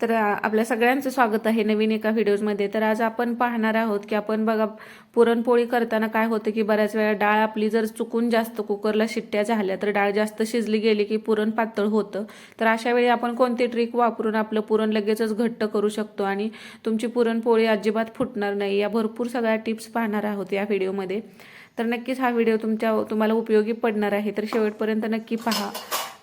तर आपल्या सगळ्यांचं स्वागत आहे नवीन एका व्हिडिओजमध्ये. तर आज आपण पाहणार आहोत की आपण बघा पुरणपोळी करताना काय होतं की बऱ्याच वेळा डाळ आपली जर चुकून जास्त कुकरला शिट्ट्या झाल्या तर डाळ जास्त शिजली गेली की पुरण पातळ होतं. तर अशा वेळी आपण कोणती ट्रिक वापरून आपलं पुरण लगेचच घट्ट करू शकतो आणि तुमची पुरणपोळी अजिबात फुटणार नाही या भरपूर सगळ्या टिप्स पाहणार आहोत या व्हिडिओमध्ये. तर नक्कीच हा व्हिडिओ तुमच्या तुम्हाला उपयोगी पडणार आहे. तर शेवटपर्यंत नक्की पहा.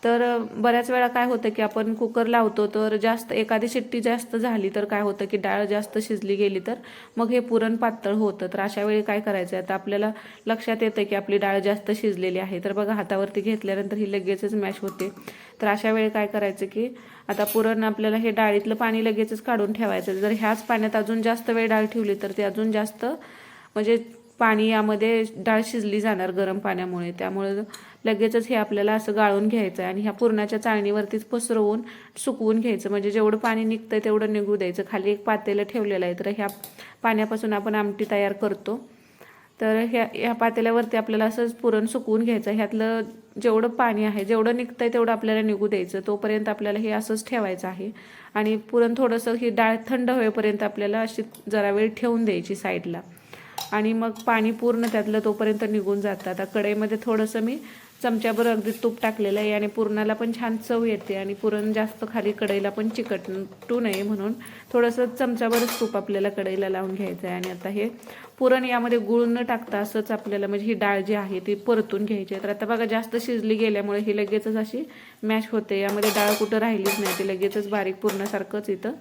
तर बऱ्याच वेळा काय होतं की आपण कुकर लावतो तर जास्त एखादी शिट्टी जास्त झाली तर काय होतं की डाळ जास्त शिजली गेली तर मग हे पुरण पातळ होतं. तर अशा वेळी काय करायचं? आता आपल्याला लक्षात येतं की आपली डाळ जास्त शिजलेली आहे. तर बघा हातावरती घेतल्यानंतर ही लगेचच मॅश होते. तर अशा वेळी काय करायचं की आता पुरण आपल्याला हे डाळीतलं पाणी लगेचच काढून ठेवायचं. जर ह्याच पाण्यात अजून जास्त वेळ डाळ ठेवली तर ते अजून जास्त म्हणजे पाणी यामध्ये डाळ शिजली जाणार गरम पाण्यामुळे. त्यामुळे लगेचच हे आपल्याला असं गाळून घ्यायचं आहे आणि ह्या पुरणाच्या चाळणीवरतीच पसरवून सुकवून घ्यायचं. म्हणजे जेवढं पाणी निघतंय तेवढं निघू द्यायचं. खाली एक पातेलं ठेवलेलं आहे. तर ह्या पाण्यापासून आपण आमटी तयार करतो. तर ह्या ह्या पातेल्यावरती आपल्याला असंच पुरण सुकवून घ्यायचं. ह्यातलं जेवढं पाणी आहे जेवढं निघतंय तेवढं आपल्याला निघू द्यायचं. तोपर्यंत आपल्याला हे असंच ठेवायचं आहे. आणि पुरण थोडंसं ही डाळ थंड होईपर्यंत आपल्याला अशी जरा वेळ ठेवून द्यायची साईडला. आणि मग पाणी पूर्ण त्यातलं तोपर्यंत निघून जातं. आता कढईमध्ये थोडंसं मी चमच्याभर अगदी तूप टाकलेलं आहे आणि पुरणाला पण छान चव येते आणि पुरण जास्त खाली कढईला पण चिकटू नये म्हणून थोडंसं चमच्याभरच तूप आपल्याला कढईला लावून घ्यायचं आहे. आणि आता हे पुरण यामध्ये गुळ न टाकता असंच आपल्याला म्हणजे ही डाळ जी आहे ती परतून घ्यायची आहे. तर आता बघा जास्त शिजली गेल्यामुळे ही लगेचच अशी मॅश होते. यामध्ये डाळ कुठं राहिलीच नाही. ती लगेचच बारीक पुरणासारखंच इथं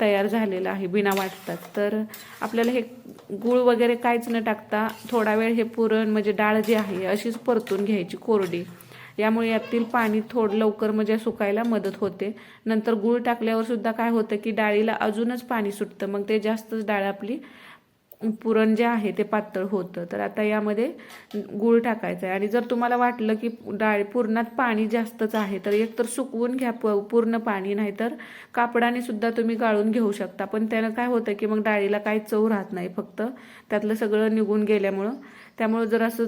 तयार झालेलं आहे बिना वाटतात. तर आपल्याला हे गूळ वगैरे काहीच न टाकता थोडा वेळ हे पुरण म्हणजे डाळ जी आहे अशीच परतून घ्यायची कोरडी. यामुळे यातील पाणी थोडं लवकर म्हणजे सुकायला मदत होते. नंतर गूळ टाकल्यावर सुद्धा काय होतं की डाळीला अजूनच पाणी सुटतं. मग ते जास्तच डाळ आपली पुरण जे आहे ते पातळ होतं. तर आता यामध्ये गूळ टाकायचं आहे. आणि जर तुम्हाला वाटलं की डाळ पुरणात पाणी जास्तच आहे तर एक तर सुकवून घ्या प पूर्ण पाणी नाही तर कापडाने सुद्धा तुम्ही गाळून घेऊ शकता. पण त्यानं काय होतं की मग डाळीला काही चव राहत नाही फक्त. त्यातलं सगळं निघून गेल्यामुळं. त्यामुळं जर असं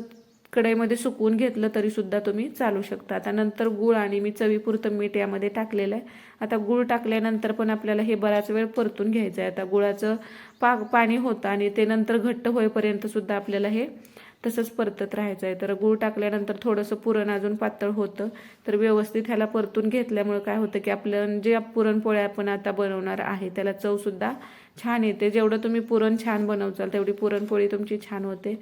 कढईमध्ये सुकवून घेतलं तरीसुद्धा तुम्ही चालू शकता. आता नंतर गूळ आणि मी चवीपुरतं मीठ यामध्ये टाकलेलं आहे. आता गूळ टाकल्यानंतर पण आपल्याला हे बराच वेळ परतून घ्यायचं आहे आता गुळाचं पाक पाणी होतं आणि ते नंतर घट्ट होईपर्यंतसुद्धा आपल्याला हे तसंच परतत राहायचं आहे तर गूळ टाकल्यानंतर थोडंसं पुरण अजून पातळ होतं. तर व्यवस्थित ह्याला परतून घेतल्यामुळे काय होतं की आपलं जे पुरणपोळ्या आपण आता बनवणार आहे त्याला चवसुद्धा छान येते. जेवढं तुम्ही पुरण छान बनवचाल तेवढी पुरणपोळी तुमची छान होते.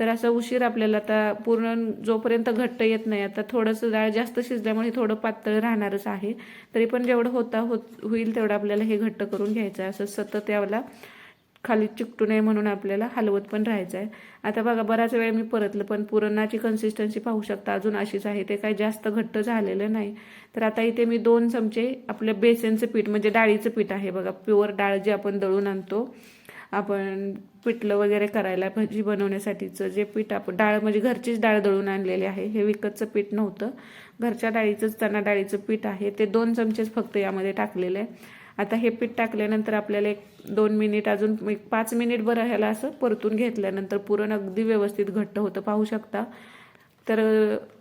तर असं उशीर आपल्याला आता पुरण जोपर्यंत घट्ट येत नाही आता थोडंसं डाळ जास्त शिजल्यामुळे थोडं पातळ राहणारच आहे. तरी पण जेवढं होता होत होईल तेवढं आपल्याला हे घट्ट करून घ्यायचं आहे. असं सतत याला खाली चिकटू नये म्हणून आपल्याला हलवत पण राहायचं आहे. आता बघा बराच वेळ मी परतलं पण पुरणाची कन्सिस्टन्सी पाहू शकता. अजून अशीच आहे ते काही जास्त घट्ट झालेलं नाही. तर आता इथे मी दोन चमचे आपलं बेसनचं पीठ म्हणजे डाळीचं पीठ आहे बघा. प्युअर डाळ जे आपण दळून आणतो आपण पिठलं वगैरे करायला भजी बनवण्यासाठीचं जे पीठ आपण डाळ म्हणजे घरचीच डाळ दळून आणलेली आहे. हे विकतचं पीठ नव्हतं. घरच्या डाळीचंच त्यांना डाळीचं पीठ आहे. ते दोन चमचेच फक्त यामध्ये टाकलेलं आहे. आता हे पीठ टाकल्यानंतर आपल्याला एक दोन मिनिट अजून एक पाच मिनिट बरं ह्याला असं परतून घेतल्यानंतर पुरण अगदी व्यवस्थित घट्ट होतं पाहू शकता. तर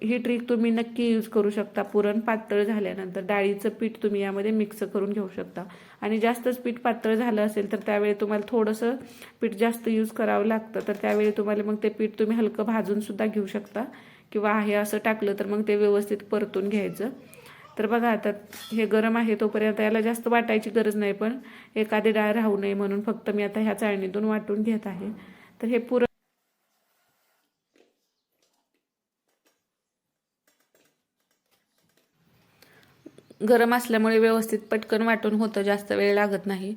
ही ट्रिक तुम्ही नक्की यूज करू शकता. पुरण पातळ झाल्यानंतर डाळीचं पीठ तुम्ही यामध्ये मिक्स करून घेऊ शकता. आणि जास्तच पीठ पातळ झालं असेल तर त्यावेळी तुम्हाला थोडंसं पीठ जास्त यूज करावं लागतं. तर त्यावेळी तुम्हाला मग ते पीठ तुम्ही हलकं भाजून सुद्धा घेऊ शकता. किंवा आहे असं टाकलं तर मग ते व्यवस्थित परतून घ्यायचं. तर बघा आता हे गरम आहे तोपर्यंत याला जास्त वाटायची गरज नाही पण एखादी डाळ राहू नये म्हणून फक्त मी आता ह्या चाळणीतून वाटून घेत आहे. तर हे पुरण गरम असल्यामुळे व्यवस्थित पटकन वाटून होतं जास्त वेळ लागत नाही.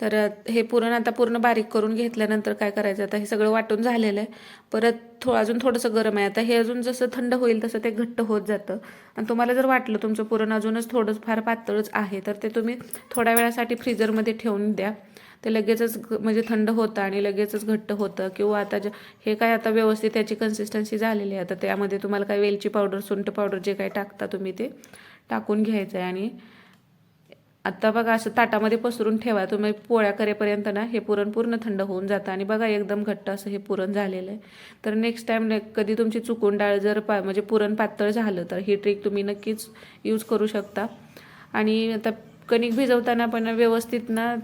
तर हे पुरण आता पूर्ण बारीक करून घेतल्यानंतर काय करायचं? आता हे सगळं वाटून झालेलं आहे. परत थो अजून थोडंसं गरम आहे. आता हे अजून जसं थंड होईल तसं ते घट्ट होत जातं. आणि तुम्हाला जर वाटलं तुमचं पुरण अजूनच थोडं फार पातळच आहे तर ते तुम्ही थोड्या वेळासाठी फ्रीजरमध्ये ठेवून द्या. ते लगेचच म्हणजे थंड होतं आणि लगेचच घट्ट होतं. किंवा आता ज हे काय आता व्यवस्थित त्याची कन्सिस्टन्सी झालेली आहे. आता त्यामध्ये तुम्हाला काय वेलची पावडर सुंठ पावडर जे काय टाकता तुम्ही ते टाकून घ्यायचं आहे. आणि आता बघा असं ताटामध्ये पसरून ठेवा. तुम्ही पोळ्या करेपर्यंत ना हे पुरण पूर्ण थंड होऊन जातं. आणि बघा एकदम घट्ट असं हे पुरण झालेलं आहे. तर नेक्स्ट टाईम कधी तुमची चुकून डाळ जर पा म्हणजे पुरण पातळ झालं तर ही ट्रिक तुम्ही नक्कीच यूज करू शकता. आणि आता कणिक भिजवताना पण व्यवस्थित ना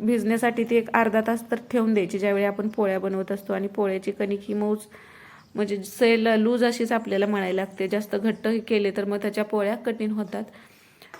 भिजण्यासाठी ती एक अर्धा तास तर ठेवून द्यायची ज्यावेळी आपण पोळ्या बनवत असतो. आणि पोळ्याची कणिक ही मऊच म्हणजे सेल लूज अशीच आपल्याला मळायला लागते. जास्त घट्ट केले तर मग त्याच्या पोळ्या कठीण होतात.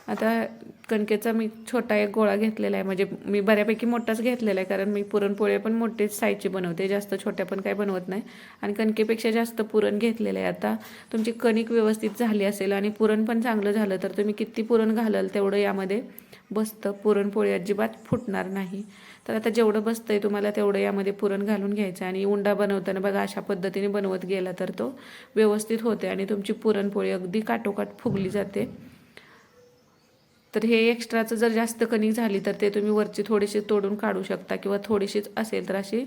आता कणकेचा मी छोटा एक गोळा घेतलेला आहे. म्हणजे मी बऱ्यापैकी मोठाच घेतलेला आहे कारण मी पुरणपोळी पण मोठेच साईजची बनवते. जास्त छोट्या पण काही बनवत नाही. आणि कणकेपेक्षा जास्त पुरण घेतलेलं आहे. आता तुमची कणिक व्यवस्थित झाली असेल आणि पुरण पण चांगलं झालं तर तुम्ही किती पुरण घालाल तेवढं यामध्ये बसतं. पुरणपोळी अजिबात फुटणार नाही. तर आता जेवढं बसतं आहे तुम्हाला तेवढं यामध्ये पुरण घालून घ्यायचं. आणि उंडा बनवताना बघा अशा पद्धतीने बनवत गेला तर तो व्यवस्थित होते आणि तुमची पुरणपोळी अगदी काटोकाट फुगली जाते. तर हे एक्स्ट्राचं जर जास्त कणिक झाली तर ते तुम्ही वरची थोडीशी तोडून काढू शकता किंवा थोडीशीच असेल तर अशी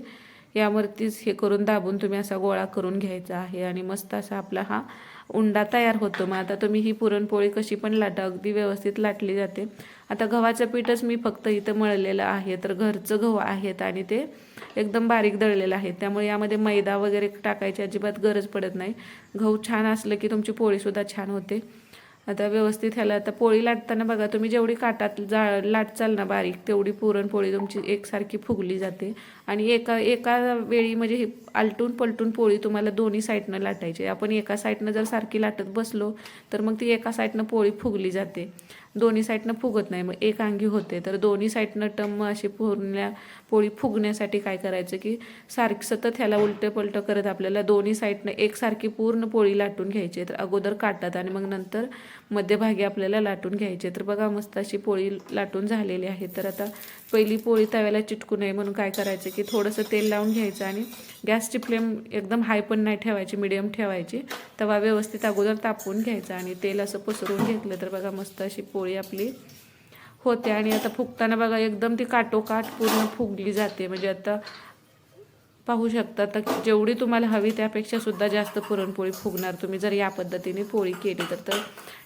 यावरतीच हे करून दाबून तुम्ही असा गोळा करून घ्यायचा आहे. आणि मस्त असा आपला हा उंडा तयार होतो. मग आता तुम्ही ही पुरणपोळी कशी पण लाटा अगदी व्यवस्थित लाटली जाते. आता गव्हाचं पीठच मी फक्त इथं मळलेलं आहे. तर घरचं गहू आहेत आणि ते एकदम बारीक दळलेलं आहे. त्यामुळे यामध्ये मैदा वगैरे टाकायची अजिबात गरज पडत नाही. गहू छान असलं की तुमची पोळीसुद्धा छान होते. आता व्यवस्थित ह्याला आता पोळी लाटताना बघा तुम्ही जेवढी काटात जा लाटचाल ना बारीक तेवढी पुरणपोळी तुमची एकसारखी फुगली जाते. आणि एका एका वेळी म्हणजे ही आलटून पलटून पोळी तुम्हाला दोन्ही साईडनं लाटायची. आपण एका साईडनं जर सारखी लाटत बसलो तर मग ती एका साईडनं पोळी फुगली जाते. दोन्ही साईडनं फुगत नाही. मग एक अंगी होते. तर दोन्ही साईडनं टम अशी पूर्ण पोळी फुगण्यासाठी काय करायचं की सारखं सतत ह्याला उलटं पलटं करत आपल्याला दोन्ही साईडनं एकसारखी पूर्ण पोळी लाटून घ्यायची. तर अगोदर काटतात आणि मग नंतर मध्यभागी आपल्याला लाटून घ्यायचे. तर बघा मस्त अशी पोळी लाटून झालेली आहे. तर आता पहिली पोळी तव्याला चिटकू नये म्हणून काय करायचं की थोडंसं तेल लावून घ्यायचं आणि गॅसची फ्लेम एकदम हाय पण नाही ठेवायची मिडियम ठेवायची. तवा व्यवस्थित अगोदर तापवून घ्यायचा आणि तेल असं पसरून घेतलं तर बघा मस्त अशी पोळी आपली होते. आणि आता फुगताना बघा एकदम ती काटोकाट पूर्ण फुगली जाते. म्हणजे आता पाहू शकता. तर जेवढी तुम्हाला हवी त्यापेक्षा सुद्धा जास्त पुरणपोळी फुगणार तुम्ही. जर या पद्धतीने पोळी केली तर तर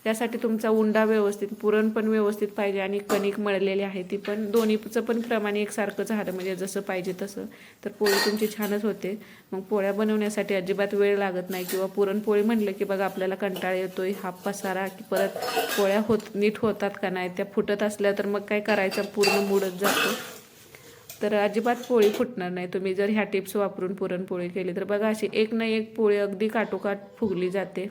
यासाठी तुमचा उंडा व्यवस्थित पुरण पण व्यवस्थित पाहिजे आणि कणिक मळलेली आहे ती पण. दोन्हीचं पण प्रमाण एकसारखं झालं म्हणजे जसं पाहिजे तसं. तर पोळी तुमची छानच होते. मग पोळ्या बनवण्यासाठी अजिबात वेळ लागत नाही किंवा पुरणपोळी म्हटलं की बघा आपल्याला कंटाळा येतोय. हा पसारा की परत पोळ्या होत नीट होतात का नाही त्या फुटत असल्या तर मग काय करायचं? पूर्ण मुडत जातो. तर अजिबात पोळी फुटणार नाही. तुम्ही जर ह्या टिप्स वापरून पुरणपोळी केली तर बघा अशी एक ना एक पोळी अगदी काटोकाट फुगली जाते.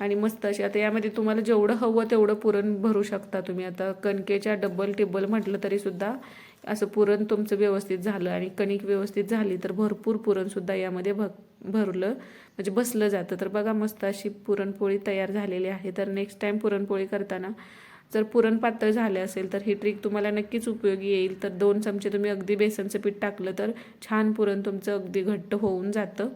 आणि मस्त अशी आता यामध्ये तुम्हाला जेवढं हवं तेवढं पुरण भरू शकता तुम्ही. आता कणकेच्या डब्बल टिब्बल म्हटलं तरीसुद्धा असं पुरण तुमचं व्यवस्थित झालं आणि कणिक व्यवस्थित झाली तर भरपूर पुरणसुद्धा यामध्ये भ भरलं म्हणजे बसलं जातं. तर बघा मस्त अशी पुरणपोळी तयार झालेली आहे. तर नेक्स्ट टाईम पुरणपोळी करताना जर पुरण पातळ झाले असेल तर ही ट्रिक तुम्हाला नक्कीच उपयोगी येईल. तर दोन चमचे तुम्ही अगदी बेसनचं पीठ टाकलं तर छान पुरण तुमचं अगदी घट्ट होऊन जातं.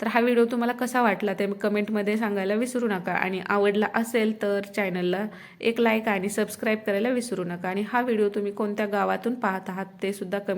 तर हा व्हिडिओ तुम्हाला कसा वाटला ते कमेंटमध्ये सांगायला विसरू नका. आणि आवडला असेल तर चॅनलला एक लाईक आणि सबस्क्राईब करायला विसरू नका. आणि हा व्हिडिओ तुम्ही कोणत्या गावातून पाहत आहात ते सुद्धा कमी